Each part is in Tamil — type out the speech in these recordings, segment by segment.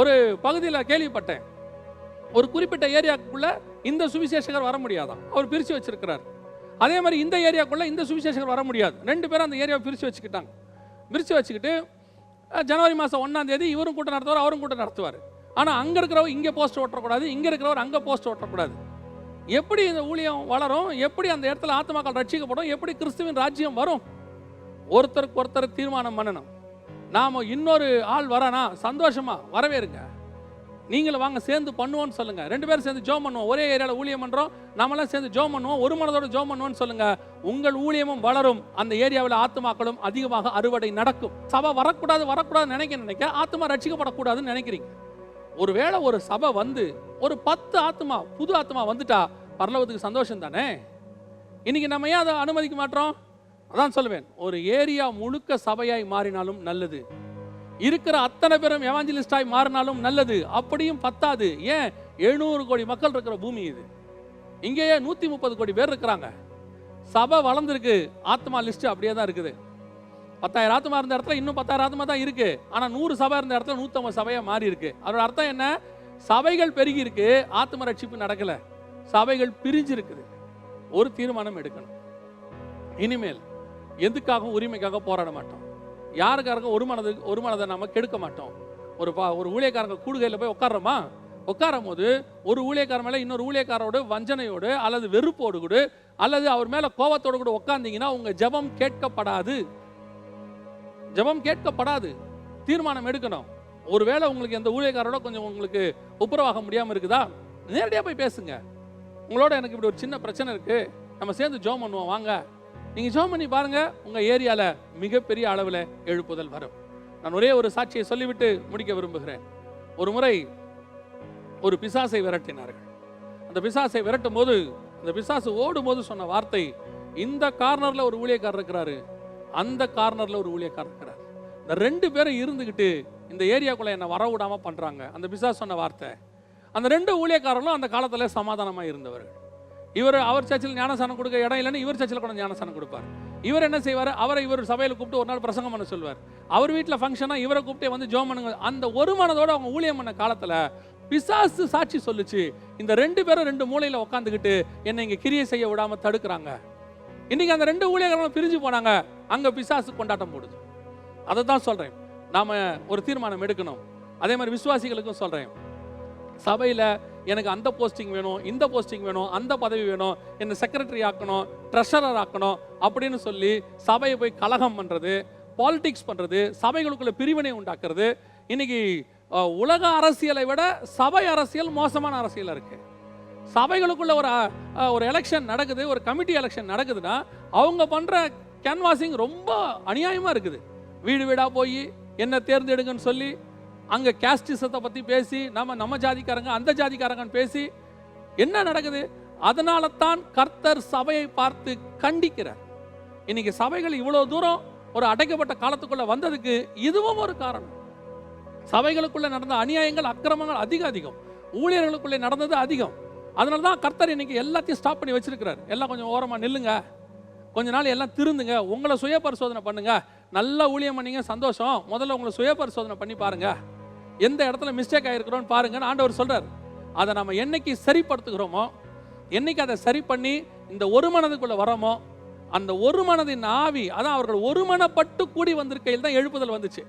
ஒரு பகுதியில் கேள்விப்பட்டேன். ஒரு குறிப்பிட்ட ஏரியாக்குள்ள இந்த சுவிசேஷகர் வர முடியாதாம். அவர் பிரித்து வச்சிருக்கிறார். அதே மாதிரி இந்த ஏரியாக்குள்ள இந்த சுவிசேஷகர் வர முடியாது. ரெண்டு பேரும் அந்த ஏரியாவை பிரித்து வச்சுக்கிட்டாங்க. பிரித்து வச்சுக்கிட்டு ஜனவரி மாதம் ஒன்றாம் தேதி இவரும் கூட்டம் நடத்துவார் அவரும் கூட்டம் நடத்துவார். ஆனால் அங்கே இருக்கிறவர் இங்கே போஸ்ட் ஓட்டக்கூடாது இங்கே இருக்கிறவர் அங்கே போஸ்ட் ஓட்டக்கூடாது. எப்படி இந்த ஊழியம் வளரும்? எப்படி அந்த இடத்துல ஆத்மாக்கள் ரட்சிக்கப்படும்? எப்படி கிறிஸ்துவின் ராஜ்யம் வரும்? ஒருத்தருக்கு ஒருத்தர் தீர்மானம் பண்ணணும். நாம் இன்னொரு ஆள் வரானா சந்தோஷமா வரவேறுங்க. நீங்களும் வாங்க சேர்ந்து பண்ணுவோம்னு சொல்லுங்கள் ரெண்டு பேரும் சேர்ந்து ஜோம் பண்ணுவோம். ஒரே ஏரியாவில் ஊழியம் பண்ணுறோம் நாமெல்லாம் சேர்ந்து ஜோம் பண்ணுவோம். ஒரு மனதோட ஜோம் பண்ணுவோம்னு சொல்லுங்கள் உங்கள் ஊழியமும் வளரும். அந்த ஏரியாவில் ஆத்துமாக்களும் அதிகமாக அறுவடை நடக்கும். சபை வரக்கூடாது வரக்கூடாதுன்னு நினைக்க நினைக்க ஆத்மா ரட்சிக்கப்படக்கூடாதுன்னு நினைக்கிறீங்க. ஒருவேளை ஒரு சபை வந்து ஒரு பத்து ஆத்மா புது ஆத்மா வந்துட்டா பரலவத்துக்கு சந்தோஷம் தானே? இன்னைக்கு நம்ம ஏன் அதை அனுமதிக்க மாட்டோம்? அதான் சொல்லுவேன் ஒரு ஏரியா முழுக்க சபையாய் மாறினாலும் நல்லது. இருக்கிற அத்தனை பேரும் எவாஞ்சலிஸ்டாய் மாறினாலும் நல்லது. அப்படியும் பத்தாது. ஏன்? எழுநூறு கோடி மக்கள் இருக்கிற பூமி இது. இங்கேயே நூற்றி முப்பது கோடி பேர் இருக்கிறாங்க. சபை வளர்ந்துருக்கு. ஆத்மா லிஸ்ட் அப்படியே தான் இருக்குது. பத்தாயிரம் ஆத்மா இருந்த இடத்துல இன்னும் பத்தாயிரம் ஆத்மா தான் இருக்கு. ஆனால் நூறு சபை இருந்த இடத்துல நூற்றம்பது சபையாக மாறி இருக்கு. அதோட அர்த்தம் என்ன? சபைகள் பெருகி இருக்கு. ஆத்ம ரட்சிப்பு நடக்கல. சபைகள் பிரிஞ்சு இருக்குது. ஒரு தீர்மானம் எடுக்கணும். இனிமேல் எதுக்காகவும் உரிமைக்காக போராட மாட்டோம். யாருக்காருக்கும் ஒரு மனது ஒரு மனதை நம்ம கெடுக்க மாட்டோம். ஒரு பா ஒரு ஊழியக்காரங்க கூடுகையில் போய் உட்கார்றோமா? உட்காரும் போது ஒரு ஊழியக்கார மேலே இன்னொரு ஊழியக்காரோடு வஞ்சனையோடு அல்லது வெறுப்போடு கூட அல்லது அவர் மேலே கோபத்தோடு கூட உட்காந்தீங்கன்னா உங்கள் ஜெபம் கேட்கப்படாது. ஜெபம் கேட்கப்படாது. தீர்மானம் எடுக்கணும். ஒருவேளை உங்களுக்கு எந்த ஊழியக்காரோட கொஞ்சம் உங்களுக்கு ஒப்புரவாக முடியாமல் இருக்குதா? நேரடியாக போய் பேசுங்க. உங்களோட எனக்கு இப்படி ஒரு சின்ன பிரச்சனை இருக்கு. நம்ம சேர்ந்து ஜோம் பண்ணுவோம். வாங்க. நீங்கள் ஜோம் பண்ணி பாருங்க உங்கள் ஏரியாவில் மிகப்பெரிய அளவில் எழுப்புதல் வரும். நான் ஒரே ஒரு சாட்சியை சொல்லிவிட்டு முடிக்க விரும்புகிறேன். ஒரு முறை ஒரு பிசாசை விரட்டினார்கள். அந்த பிசாசை விரட்டும் போது அந்த பிசாசு ஓடும் போது சொன்ன வார்த்தை இந்த கார்னரில் ஒரு ஊழியக்காரர் இருக்கிறாரு அந்த கார்னரில் ஒரு ஊழியக்காரர் இருக்கிறார். இந்த ரெண்டு பேரும் இருந்துக்கிட்டு இந்த ஏரியாக்குள்ளே என்னை வர விடாமல் பண்ணுறாங்க அந்த பிசாஸ் சொன்ன வார்த்தை. அந்த ரெண்டு ஊழியக்காரர்களும் அந்த காலத்தில் சமாதானமாக இருந்தவர்கள். இவர் அவர் சர்ச்சில் ஞானசானம் கொடுக்க இடம் இல்லைன்னு இவர் சர்ச்சில் கூட ஞானசானம் கொடுப்பார். இவர் என்ன செய்வார்? அவரை இவர் சபையில் கூப்பிட்டு ஒரு நாள் பிரசங்கம் பண்ண சொல்வார். அவர் வீட்டில் ஃபங்க்ஷனாக இவரை கூப்பிட்டே வந்து ஜோம் பண்ணுங்க. அந்த ஒரு மனதோடு அவங்க ஊழியம் பண்ண காலத்தில் பிசாசு சாட்சி சொல்லுச்சு. இந்த ரெண்டு பேரும் ரெண்டு மூலையில் உட்காந்துக்கிட்டு என்னை இங்கே கிரியை செய்ய விடாம தடுக்கிறாங்க. இன்றைக்கி அந்த ரெண்டு ஊழியர்களும் பிரிஞ்சு போனாங்க. அங்கே பிசாசு கொண்டாட்டம் போடுது. அதை தான் சொல்கிறேன் நாம் ஒரு தீர்மானம் எடுக்கணும். அதே மாதிரி விசுவாசிகளுக்கும் சொல்கிறேன் சபையில் எனக்கு அந்த போஸ்டிங் வேணும் இந்த போஸ்டிங் வேணும் அந்த பதவி வேணும் என்னை செக்ரட்டரி ஆக்கணும் ட்ரெஷரர் ஆக்கணும் அப்படின்னு சொல்லி சபையை போய் கலகம் பண்ணுறது பாலிடிக்ஸ் பண்ணுறது சபைகளுக்குள்ள பிரிவினை உண்டாக்குறது இன்னைக்கு உலக அரசியலை விட சபை அரசியல் மோசமான அரசியலாக இருக்குது சபைகளுக்குள்ள ஒரு ஒரு எலெக்ஷன் நடக்குது ஒரு கமிட்டி எலெக்ஷன் நடக்குதுன்னா அவங்க பண்ணுற கேன்வாசிங் ரொம்ப அநியாயமாக இருக்குது. வீடு வீடாக போய் என்ன தேர்ந்தெடுங்கன்னு சொல்லி அங்கே கேஸ்டிசத்தை பற்றி பேசி நம்ம நம்ம ஜாதிக்காரங்க அந்த ஜாதிக்காரங்கன்னு பேசி என்ன நடக்குது? அதனால தான் கர்த்தர் சபையை பார்த்து கண்டிக்கிறார். இன்னைக்கு சபைகள் இவ்வளோ தூரம் ஒரு அடைக்கப்பட்ட காலத்துக்குள்ளே வந்ததுக்கு இதுவும் ஒரு காரணம். சபைகளுக்குள்ளே நடந்த அநியாயங்கள் அக்கிரமங்கள் அதிக அதிகம். ஊழியர்களுக்குள்ளே நடந்தது அதிகம். அதனால தான் கர்த்தர் இன்னைக்கு எல்லாத்தையும் ஸ்டாப் பண்ணி வச்சிருக்கிறார். எல்லாம் கொஞ்சம் ஓரமாக நில்லுங்க. கொஞ்ச நாள் எல்லாம் திருந்துங்க. உங்களை சுய பரிசோதனை பண்ணுங்க. நல்லா ஊழியம் பண்ணீங்க சந்தோஷம். முதல்ல உங்களை சுய பரிசோதனை பண்ணி பாருங்கள் எந்த இடத்துல மிஸ்டேக் ஆகிருக்கிறோன்னு பாருங்கன்னு ஆண்டவர் சொல்றார். அதை நம்ம என்னைக்கு சரிப்படுத்துகிறோமோ என்னைக்கு அதை சரி பண்ணி இந்த ஒரு மனதுக்குள்ள வரோமோ அந்த ஒரு மனதின் ஆவி அதான் அவர்கள் ஒருமனப்பட்டு கூடி வந்திருக்கையில் தான் எழுப்புதல் வந்துச்சு.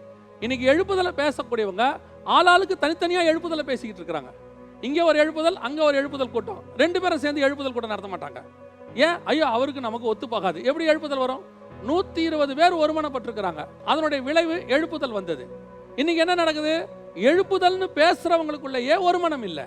இன்னைக்கு எழுப்புதலை பேசக்கூடியவங்க ஆளாளுக்கு தனித்தனியாக எழுப்புதலை பேசிக்கிட்டு இருக்கிறாங்க. இங்கே ஒரு எழுப்புதல் அங்கே ஒரு எழுப்புதல் கூட்டம். ரெண்டு பேரும் சேர்ந்து எழுப்புதல் கூட்டம் நடத்த மாட்டாங்க. ஏன்? ஐயோ அவருக்கு நமக்கு ஒத்து போகாது. எப்படி எழுப்புதல் வரும்? நூற்றி இருபது பேர் ஒருமனப்பட்டிருக்கிறாங்க. அதனுடைய விளைவு எழுப்புதல் வந்தது. இன்னைக்கு என்ன நடக்குது? எழுப்புதல்னு பேசுறவங்களுக்குள்ளயே ஒரு மனம் இல்லை.